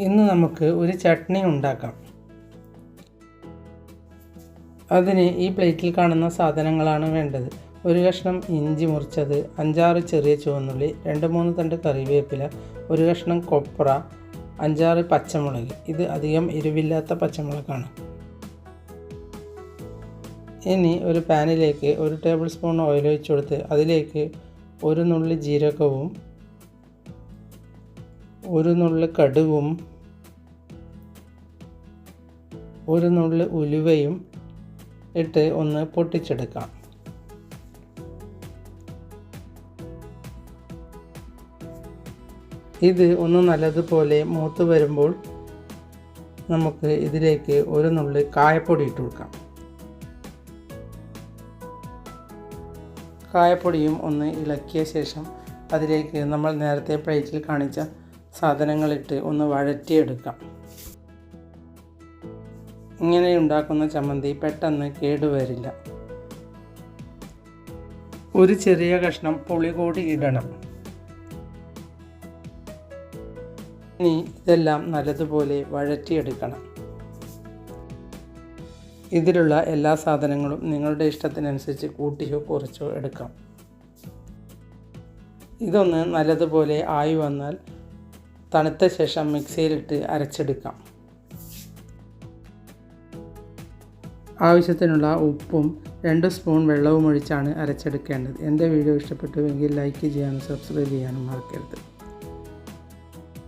ഇന്ന് നമുക്ക് ഒരു ചട്നി ഉണ്ടാക്കാം. അതിന് ഈ പ്ലേറ്റിൽ കാണുന്ന സാധനങ്ങളാണ് വേണ്ടത്. ഒരു കഷ്ണം ഇഞ്ചി മുറിച്ചത് അഞ്ചാറ് ചെറിയ ചുവന്നുള്ളി രണ്ട് മൂന്ന് തണ്ട് കറിവേപ്പില ഒരു കഷ്ണം കൊപ്ര അഞ്ചാറ് പച്ചമുളക്. ഇത് അധികം എരിവില്ലാത്ത പച്ചമുളകാണ്. ഇനി ഒരു പാനിലേക്ക് ഒരു ടേബിൾ സ്പൂൺ ഓയിൽ ഒഴിച്ചു കൊടുത്ത് അതിലേക്ക് ഒരു നുള്ളി ജീരകവും ഒരു നുള്ളി കടുവും ഒരു നുള്ളി ഉലുവയും ഇട്ട് ഒന്ന് പൊട്ടിച്ചെടുക്കാം. ഇത് ഒന്ന് നല്ലതുപോലെ മൂത്ത് വരുമ്പോൾ നമുക്ക് ഇതിലേക്ക് ഒരു നുള്ളി കായപ്പൊടി ഇട്ട് കൊടുക്കാം. കായപ്പൊടിയും ഒന്ന് ഇളക്കിയ ശേഷം അതിലേക്ക് നമ്മൾ നേരത്തെ പ്ലേറ്റിൽ കാണിച്ച സാധനങ്ങളിട്ട് ഒന്ന് വഴറ്റിയെടുക്കാം. ഇങ്ങനെ ഉണ്ടാക്കുന്ന ചമ്മന്തി പെട്ടെന്ന് കേടുവരില്ല. ഒരു ചെറിയ കഷ്ണം പുളി കൂടി ഇടണം. ഇനി ഇതെല്ലാം നല്ലതുപോലെ വഴറ്റിയെടുക്കണം. ഇതിലുള്ള എല്ലാ സാധനങ്ങളും നിങ്ങളുടെ ഇഷ്ടത്തിനനുസരിച്ച് കൂട്ടിയോ കുറച്ചോ എടുക്കാം. ഇതൊന്ന് നല്ലതുപോലെ ആയി വന്നാൽ തണുത്ത ശേഷം മിക്സിയിലിട്ട് അരച്ചെടുക്കാം. ആവശ്യത്തിനുള്ള ഉപ്പും രണ്ട് സ്പൂൺ വെള്ളവും ഒഴിച്ചാണ് അരച്ചെടുക്കേണ്ടത്. എന്റെ വീഡിയോ ഇഷ്ടപ്പെട്ടുവെങ്കിൽ ലൈക്ക് ചെയ്യാനും സബ്സ്ക്രൈബ് ചെയ്യാനും മറക്കരുത്.